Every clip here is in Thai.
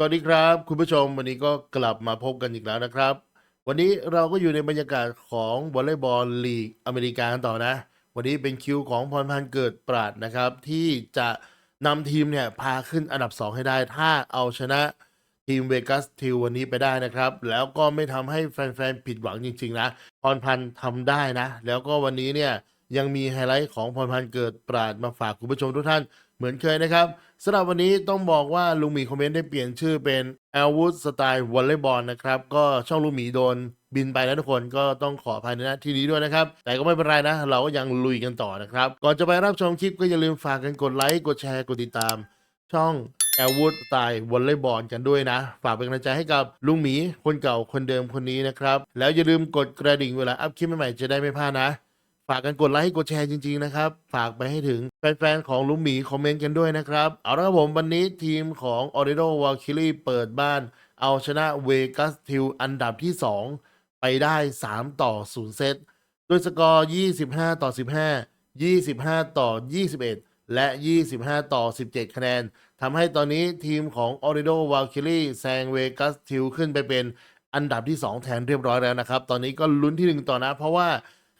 สวัสดีครับ คุณผู้ชมวันนี้ก็กลับมาพบกันอีกแล้วนะครับ วันนี้เราก็อยู่ในบรรยากาศของวอลเลย์บอลลีกอเมริกากันต่อนะ วันนี้เป็นคิวของพรพันธ์เกิดปราดนะครับ ที่จะนำทีมเนี่ยพาขึ้นอันดับ 2 ให้ได้ ถ้าเอาชนะทีมเวกัสทิววันนี้ไปได้นะครับ แล้วก็ไม่ทำให้แฟนๆผิดหวังจริง ๆ นะพรพันธ์ทำได้นะ แล้วก็วันนี้เนี่ยยังมีไฮไลท์ของพรพันธ์เกิดปราดมาฝากคุณผู้ชมทุกท่าน เหมือนเคยนะครับสำหรับวันนี้ต้องบอกว่าลุงหมีคอมเมนต์ได้เปลี่ยนชื่อเป็น a l w o o d สไตล์วอลเลย์บอลนะครับ ก็ช่องลุงหมีโดนบินไปแล้วทุกคนก็ต้องขออภัยในหน้าที่นี้ด้วยนะครับ แต่ก็ไม่เป็นไรนะ เราก็ยังลุยกันต่อนะครับ ก่อนจะไปรับชมคลิปก็อย่าลืมฝากกันกดไลค์กดแชร์กดติดตาม ช่อง a l w o o d สไตล์วอลเลย์บอลกันด้วยนะ ฝากเป็นกำลังใจให้กับลุงหมีคนเก่าคนเดิมคนนี้นะครับแล้วอย่าลืมกดกระดิ่งเวลาอัพคลิปใหม่ๆจะได้ไม่พลาดนะ ฝากกันกดไลค์กดแชร์จริงๆนะครับ ฝากไปให้ถึงแฟนๆของลุงหมีคอมเมนต์กันด้วยนะครับ เอาละครับผมวันนี้ทีมของ o r i d o w a l k i r i เปิดบ้าน เอาชนะเวกัสทิวอันดับที่ 2 ไปได้ 3 ต่อ 0 เซตด้วยสกอร์ 25 ต่อ 15 25 ต่อ 21 และ 25 ต่อ 17 คะแนนทำให้ตอนนี้ทีมของ o r i d o w a l k i r i แซงเวกัสทิวขึ้นไปเป็นอันดับที่ 2 แทนเรียบร้อยแล้วนะครับ ตอนนี้ก็ลุ้นที่ 1 ต่อนะเพราะว่า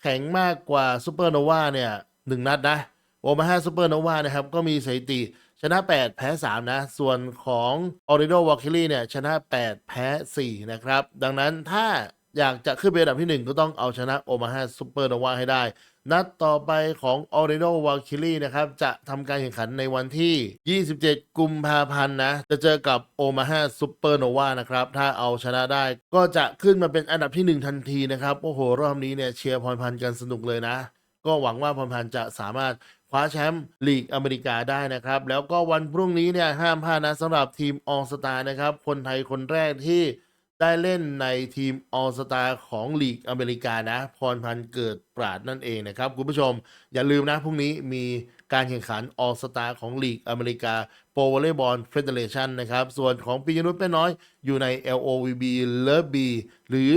แข็งมากกว่าซูเปอร์โนวาเนี่ยหนึ่งนัดนะโอมาฮาซูเปอร์โนวานะครับก็มีสถิติชนะ 8 แพ้ 3 นะ ส่วนของออริโดวอลคิลี่เนี่ยชนะ 8 แพ้ 4 นะครับ ดังนั้นถ้าอยากจะขึ้นไปอันดับที่ 1 ก็ต้องเอาชนะโอมาฮาซูเปอร์โนวาให้ได้ นัดต่อไปของออริโดวอลคิลี่นะครับ จะทำการแข่งขันในวันที่ 27 กุมภาพันธ์นะ จะเจอกับโอมาฮาซูเปอร์โนวานะครับ ถ้าเอาชนะได้ก็จะขึ้นมาเป็นอันดับที่ 1 ทันทีนะครับ โอ้โห รอบนี้เนี่ยเชียร์พรพันธ์กันสนุกเลยนะ ก็หวังว่าพรพันธ์จะสามารถคว้าแชมป์ลีกอเมริกาได้นะครับ แล้วก็วันพรุ่งนี้เนี่ยห้ามพลาดนะสำหรับทีมออสตานะครับ คนไทยคนแรกที่ ได้เล่นในทีมออสตาของลีกอเมริกานะ พรพันธ์เกิดปราดนั่นเองนะครับ คุณผู้ชมอย่าลืมนะพรุ่งนี้มีการแข่งขันออสตาของลีกอเมริกาโปรวอลเลย์บอลเฟเดเรชันนะครับ ส่วนของปิยนุชแป้น้อยอยู่ใน LOVB Love B หรือ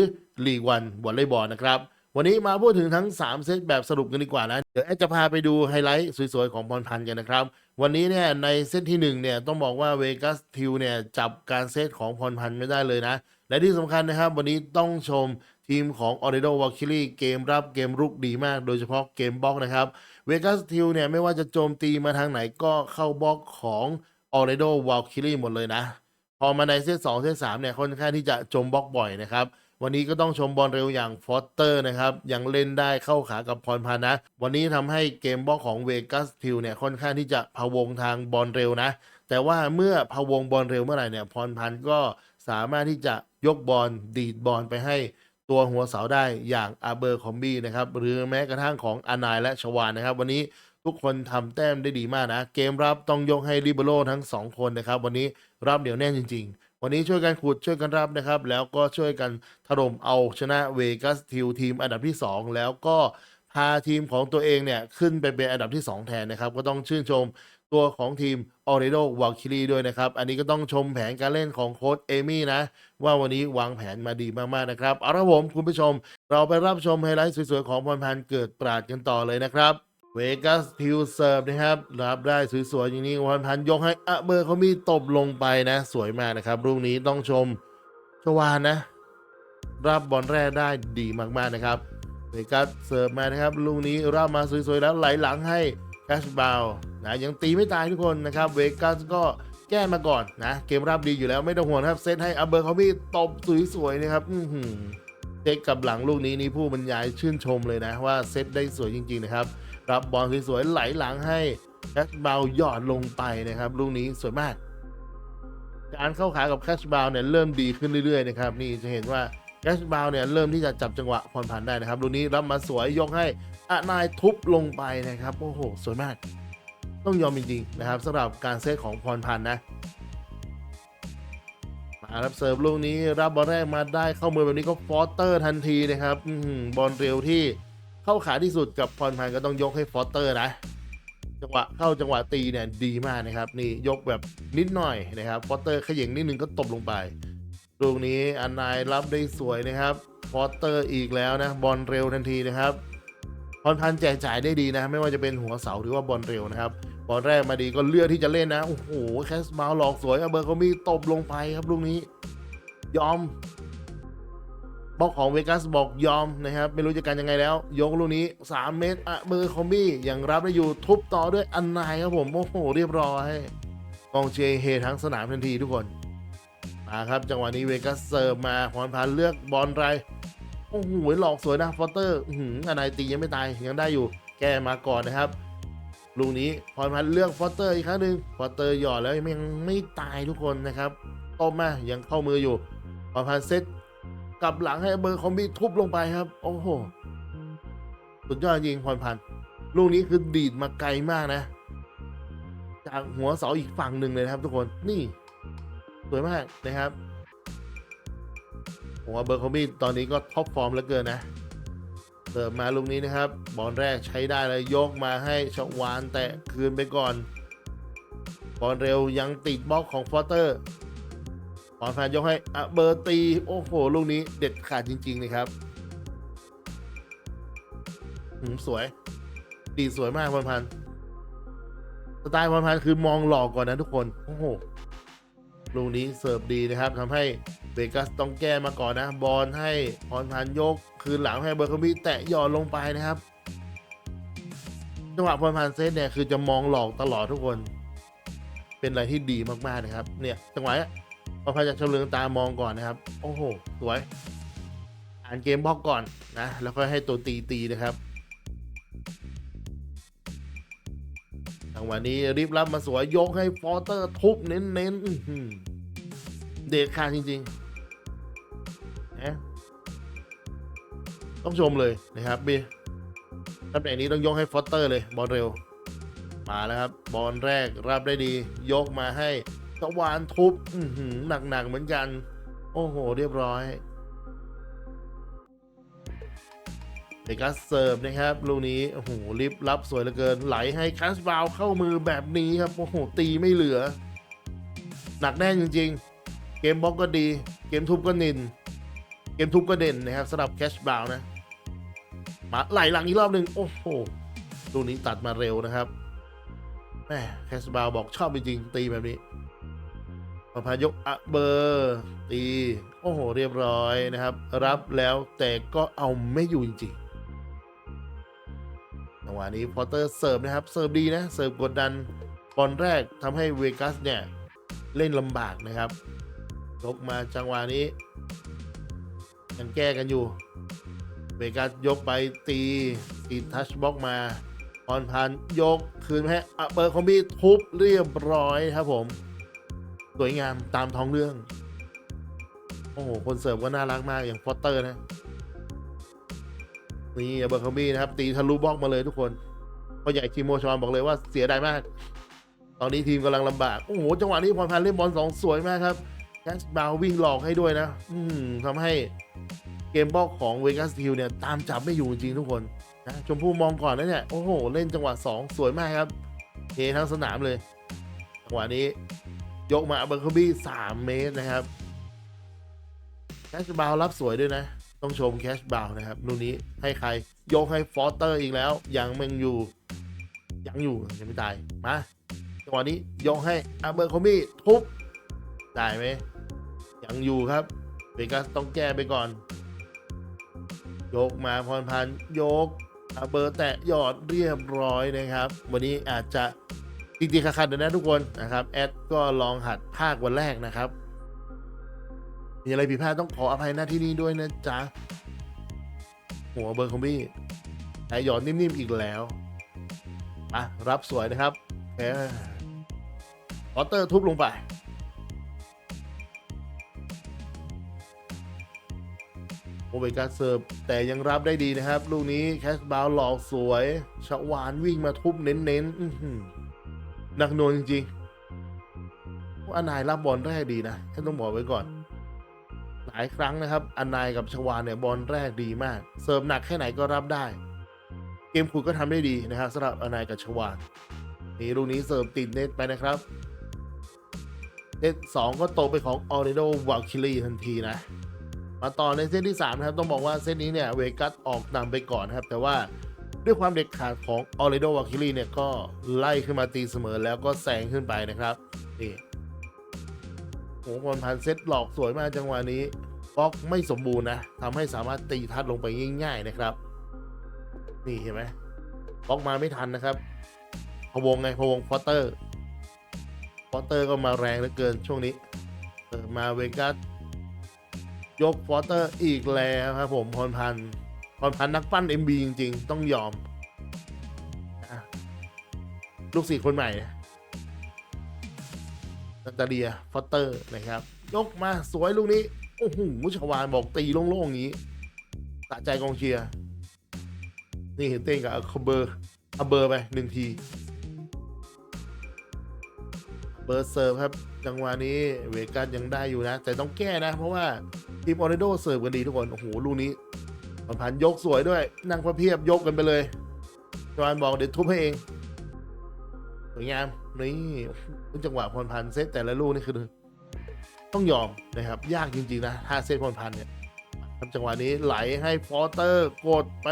ลีกวันวอลเลย์บอลนะครับ วันนี้มาพูดถึงทั้ง 3 เซตแบบสรุปกันดีกว่านะ เดี๋ยวแอดจะพาไปดูไฮไลท์สวยๆ ของพรพันธ์กันนะครับวันนี้เนี่ยในเซตที่1เนี่ยต้องบอกว่าเวกัสทิวเนี่ยจับการเซตของพรพันธ์ไม่ได้เลยนะ และที่สำคัญนะครับ วันนี้ต้องชมทีมของออริโดวอลคิลี่เกมรับเกมรุกดีมาก โดยเฉพาะเกมบล็อกนะครับเวกัสทิวเนี่ยไม่ว่าจะโจมตีมาทางไหนก็เข้าบล็อกของออริโดวอลคิลี่หมดเลยนะ พอมาในเซต2เซต3เนี่ยค่อนข้างที่จะจมบล็อกบ่อยนะครับวันนี้ก็ต้องชมบอลเร็วอย่างฟอสเตอร์นะครับ ยังเล่นได้เข้าขากับพรพันนะ วันนี้ทำให้เกมบล็อกของเวกัสทิวเนี่ยค่อนข้างที่จะพะวงทางบอลเร็วนะ แต่ว่าเมื่อพะวงบอลเร็วเมื่อไหร่เนี่ยพรพันก็ สามารถที่จะยกบอลดีดบอลไปให้ตัวหัวเสาได้อย่างอาเบอร์คอมบี้นะครับหรือแม้กระทั่งของอานายและชวานนะครับ วันนี้ทุกคนทำแต้มได้ดีมากนะ เกมรับต้องยกให้ลิเบโรทั้งสองคนนะครับ วันนี้รับเดี่ยวแน่นจริง ๆ วันนี้ช่วยกันขุดช่วยกันรับนะครับ แล้วก็ช่วยกันถล่มเอาชนะเวกัสทิวทีมอันดับที่ 2 แล้วก็พาทีมของตัวเองเนี่ยขึ้นไปเป็นอันดับที่ 2 แทนนะครับ ก็ต้องชื่นชม ตัวของทีมออริโดวาลคิรีด้วยนะครับ อันนี้ก็ต้องชมแผนการเล่นของโค้ชเอมี่นะ ว่าวันนี้วางแผนมาดีมาก ๆ นะครับ เอาละผมคุณผู้ชม เราไปรับชมไฮไลท์สวย ๆ ของพรพันธ์เกิดปราดกันต่อเลยนะครับเวกัสทิวเซิร์ฟนะครับ รับได้สวย ๆ อย่างนี้พรพันธ์ยกให้อะเบอร์เขามีตบลงไปนะ สวยมากนะครับลูกนี้ต้องชมชวานนะ รับบอลแรกได้ดีมาก ๆ นะครับเวกัสเสิร์ฟมานะครับลูกนี้รับมาสวย ๆ แล้วไหลหลังให้แคชบาว นะยังตีไม่ตายทุกคนนะครับเวกัสก็แก้มาก่อนนะ เกมรับดีอยู่แล้วไม่ต้องห่วงครับเซตให้อัเบอร์เขามีตบสวยๆนะครับเช็คกับหลังลูกนี้นี่ผู้บรรยายชื่นชมเลยนะ ว่าเซตได้สวยจริง ๆ นะครับ รับบอลสวยๆไหลหลังให้แคชบาวหยอดลงไปนะครับ ลูกนี้สวยมาก การเข้าขากับแคชบาวเนี่ยเริ่มดีขึ้นเรื่อยๆนะครับนี่จะเห็นว่าแคชบาวเนี่ยเริ่มที่จะจับจังหวะผ่อนผันได้นะครับลูกนี้รับมาสวยยกให้อานายทุบลงไปนะครับโอ้โหสวยมาก ต้องยอมจริงๆนะครับสำหรับการเซตของพรพันธ์นะมารับเสิร์ฟลูกนี้รับบอลแรกมาได้เข้ามือแบบนี้ก็ฟอสเตอร์ทันทีนะครับอบอลเร็วที่เข้าขาที่สุดกับพรพันธ์ก็ต้องยกให้ฟอสเตอร์นะจังหวะเข้าจังหวะตีเนี่ยดีมากนะครับ นี่ยกแบบนิดหน่อยนะครับฟอสเตอร์ขย่งนิดนึงก็ตบลงไปลูกนี้อันนายรับได้สวยนะครับฟอสเตอร์อีกแล้วนะบอลเร็วทันทีนะครับพรพันธ์แจกจ่ายได้ดีนะ ไม่ว่าจะเป็นหัวเสาหรือว่าบอลเร็วนะครับ อลแรกมาดีก็เลือกที่จะเล่นนะ โอ้โห แคสบาลหลอกสวยเบอร์ก็มีตบลงไปครับลูกนี้ ยอมบล็อกของเวกัสบอกยอมนะครับ ไม่รู้จะกันยังไงแล้ว ยกลูกนี้ 3 เมตรอะเบอร์คอมบี้ยังรับได้อยู่ทุบต่อด้วยอันนายครับผมโอ้โหเรียบร้อยกองเชียร์เฮทั้งสนามทันทีทุกคนมาครับจังหวะนี้เวกัสเสิร์ฟมาพรพันเลือกบอลไรโอ้โหหลอกสวยนะฟอสเตอร์อันนายตียังไม่ตายยังได้อยู่แก้มาก่อนนะครับ ลูกนี้พรพันธ์เลือกฟอสเตอร์อีกครั้งหนึ่งฟอสเตอร์หยอดแล้วยังไม่ตายทุกคนนะครับต้มมายังเข้ามืออยู่พรพันธ์เซตกลับหลังให้เบอร์คอมบี้ทุบลงไปครับ โอ้โหสุดยอดจริงพรพันธ์ลูกนี้คือดีดมาไกลมากนะ จากหัวเสาอีกฝั่งหนึ่งเลยนะครับ ทุกคนนี่สวยมากนะครับผมว่าเบอร์คอมบี้ตอนนี้ก็ท็อปฟอร์มเหลือเกินนะ เสิร์ฟมาลูกนี้นะครับ บอลแรกใช้ได้เลยยกมาให้ชวานแตะคืนไปก่อน บอลเร็วยังติดบล็อกของฟอสเตอร์บอลแฟนยกให้อะเบอร์ตี โอ้โห ลูกนี้เด็ดขาดจริงๆเลยครับหืมสวย ดีสวยมากพรพันธ์สไตล์พรพันธ์คือมองหลอกก่อนนะทุกคน โอ้โห ลูกนี้เสิร์ฟดีนะครับทำให้เวกัสต้องแก้มาก่อนนะ บอลให้พรพันธ์ยก คืนหลังให้เบอร์คอมบี้แตะหย่อนลงไปนะครับ จังหวะพรพันเซตเนี่ยคือจะมองหลอกตลอดทุกคน เป็นอะไรที่ดีมากๆนะครับ เนี่ยจังหวะเนี้ยพรพันจะเฉลืองตามองก่อนนะครับ โอ้โห สวย อ่านเกมบล็อกก่อนนะ แล้วก็ให้ตัวตีตีนะครับจังหวะนี้รีบรับมาสวยยกให้ฟอสเตอร์ทุบเน้นๆเด็ดขาดจริง ๆ ต้องชมเลยนะครับบีตำแหน่งนี้ต้องยกให้ฟอสเตอร์เลยบอลเร็ว มาแล้วครับ บอลแรกรับได้ดี ยกมาให้ตะวานทุบหนักๆเหมือนกัน โอ้โห เรียบร้อยเดกัสเสิร์ฟนะครับลูกนี้โอ้โหริบรับสวยเหลือเกิน ไหลให้คัสบาวเข้ามือแบบนี้ครับโอ้โหตีไม่เหลือ หนักแน่นจริง ๆ เกมบล็อกก็ดี เกมทุบก็นิน เกมทุบก็เด่นนะครับสำหรับแคชบาวนะ มาไหลหลังอีกรอบหนึ่งโอ้โหลูกนี้ตัดมาเร็วนะครับแม่แคชบาวบอกชอบจริงๆตีแบบนี้ประพายกอะเบอร์ตี โอ้โห เรียบร้อยนะครับ รับแล้วแต่ก็เอาไม่อยู่จริงๆจังหวะนี้พอเตอร์เสิร์ฟนะครับ เสิร์ฟดีนะ เสิร์ฟกดดันบอลแรกทำให้เวกัสเนี่ย เล่นลำบากนะครับยกมาจังหวะนี้ยังแก้กันอยู่ เวกัสยกไปตีตีทัชบ็อกมาพรพันยกคืนให้อะเบอร์คอมบี้ทุบเรียบร้อยครับผม สวยงามตามท้องเรื่อง โอ้โห คนเสิร์ฟก็น่ารักมากอย่างฟอสเตอร์นะ นี่อะเบอร์คอมบี้นะครับ ตีทะลุบล็อกมาเลยทุกคนพ่อใหญ่คิมโมชอนบอกเลยว่าเสียดายมาก ตอนนี้ทีมกำลังลำบาก โอ้โห จังหวะนี้พรพันเล่นบอลสองสวยมากครับแคสบาววิ่งหลอกให้ด้วยนะ อืมทำให้ เกมบล็อกของเวกัสทิลเนี่ยตามจับไม่อยู่จริงทุกคนนะชมพู่มองก่อนนะเนี่ยโอ้โห เล่นจังหวะ 2 สวยมากครับเททั้งสนามเลยจังหวะนี้ยกมาเบอร์คอบี้3เมตรนะครับแคชบาวรับสวยด้วยนะ ต้องชมแคชบาวนะครับลูนี้ให้ใครยกให้ฟอสเตอร์อีกแล้ว ยังมึงอยู่ ยังอยู่ยังไม่ตายมาจังหวะนี้ยกให้อาเบอร์คอมี่ทุบได้ไหมยังอยู่ครับเวกัสต้องแก้ไปก่อน ยกมาพรพันธ์ยกเบอร์แตะหยอดเรียบร้อยนะครับ วันนี้อาจจะจริงๆขัดๆเดี๋ยวนะทุกคนนะครับ แอดก็ลองหัดภาควันแรกนะครับ มีอะไรผิดพลาดต้องขออภัยหน้าที่นี้ด้วยนะจ๊ะ หัวเบอร์คอมบี้แต่หยอดนิ่มๆอีกแล้วอะรับสวยนะครับเออพอเตอร์ทุบลงไป โอเวกาเสิร์ฟแต่ยังรับได้ดีนะครับ ลูกนี้แคชบาวหลอกสวยชวานวิ่งมาทุบเน้นๆหนักหน่วงจริงๆว่านายรับบอลแรกดีนะแค่ต้องบอกไว้ก่อน หลายครั้งนะครับอนายกับชวานเนี่ยบอลแรกดีมาก เสิร์ฟหนักแค่ไหนก็รับได้ เกมขุดก็ทำได้ดีนะครับสำหรับอนายกับชวานนี่ลูกนี้เสิร์ฟติดเน็ตไปนะครับเซตสองก็ตกไปของออริโดวาคิลีทันทีนะ มาต่อในเซตที่3นะครับต้องบอกว่าเซตนี้เนี่ยเวกัสออกนำไปก่อนนะครับ แต่ว่าด้วยความเด็ดขาดของออริโดวาคิลีเนี่ยก็ไล่ขึ้นมาตีเสมอแล้วก็แซงขึ้นไปนะครับนี่โหพลพันเซตหลอกสวยมากจังหวะนี้บล็อกไม่สมบูรณ์นะทำให้สามารถตีทัดลงไปง่าย ๆนะครับ นี่เห็นไหมบล็อกมาไม่ทันนะครับพะวงไงพะวงฟอเตอร์ฟอเตอร์ก็มาแรงเหลือเกินช่วงนี้มาเวกัส ยกฟอสเตอร์อีกแล้วครับผมพลพันธ์พลพันธ์นักปั้น MB จริง ๆ ต้องยอม ลูกศิษย์คนใหม่นะนาตาเลียฟอตเตอร์นะครับ ยกมาสวยลูกนี้ โอ้โหมุชวานบอกตีโล่งๆอย่างนี้สะใจกองเชียร์นี่เห็นเต้นกับคาเบอร์เอาเบอร์ไปหนึ่งที เบอร์เซิร์ฟครับ จังหวะนี้เวกัสยังได้อยู่นะ แต่ต้องแก้นะ เพราะว่า ทีมออร์โดเสิร์ฟกันดีทุกคน โอ้โห ลูกนี้ผ่านยกสวยด้วย นั่งพระเพียบยกกันไปเลยชวานบอกเดี๋ยวทุบให้เองสวยงามนี้จังหวะพรพันธ์เซตแต่ละลูกนี่คือ ต้องยอมนะครับ ยากจริงๆนะถ้าเซตพรพันธ์เนี่ยครับจังหวะนี้ไหลให้ฟอสเตอร์กดไป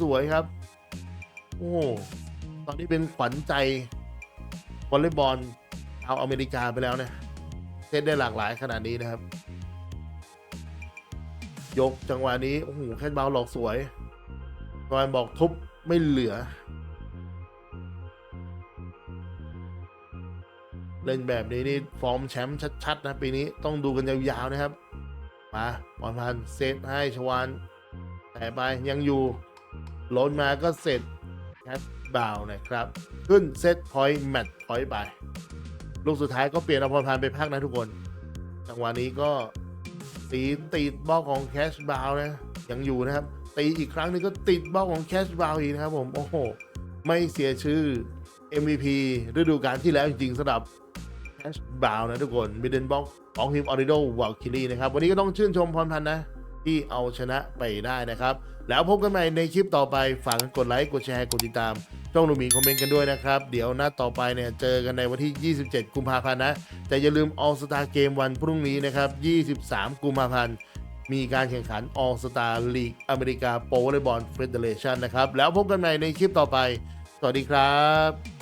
สวยๆครับ โอ้ตอนนี้เป็นขวัญใจวอลเลย์บอลชาอเมริกาไปแล้วนะเซตได้หลากหลายขนาดนี้นะครับ ยกจังหวะนี้ โอ้โห แค่เบาวหลอกสวยกอนบอกทุบไม่เหลือ เล่นแบบนี้นี่ ฟอร์มแชมป์ชัด ๆ นะ ปีนี้ต้องดูกันยาวๆนะครับ มาบอลพันเซตให้ชวานแต่ไปยังอยู่โหลนมาก็เสร็จแคทบาวนะครับ ขึ้นเซตพอยต์แมตช์พอยต์ไป ลูกสุดท้ายก็เปลี่ยนอาพรพันธ์ไปพักนะทุกคน จังหวะนี้ก็ ตีติดบล็อกของแคชบาวนะยังอยู่นะครับ ตีอีกครั้งนึงก็ติดบล็อกของแคชบาวอีกนะครับผมโอ้โห ไม่เสียชื่อ MVP ฤดูกาลที่แล้วจริงๆสำหรับแคชบาวนะทุกคนมิดเดิลบ็อกของทีมออริโดวาลคิรีนะครับวันนี้ก็ต้องชื่นชมพรพันธ์นะ ที่เอาชนะไปได้นะครับ แล้วพบกันใหม่ในคลิปต่อไปฝากกดไลค์กดแชร์กดติดตาม ช่องลูมีคอมเมนต์กันด้วยนะครับ เดี๋ยวนัดต่อไปเนี่ยเจอกันในวันที่ 27 กุมภาพันธ์นะ แต่อย่าลืม All Star Game วันพรุ่งนี้นะครับ 23 กุมภาพันธ์ มีการแข่งขัน All Star League อเมริกาโปวอลเลย์บอลเฟเดเรชันนะครับ แล้วพบกันใหม่ในคลิปต่อไป สวัสดีครับ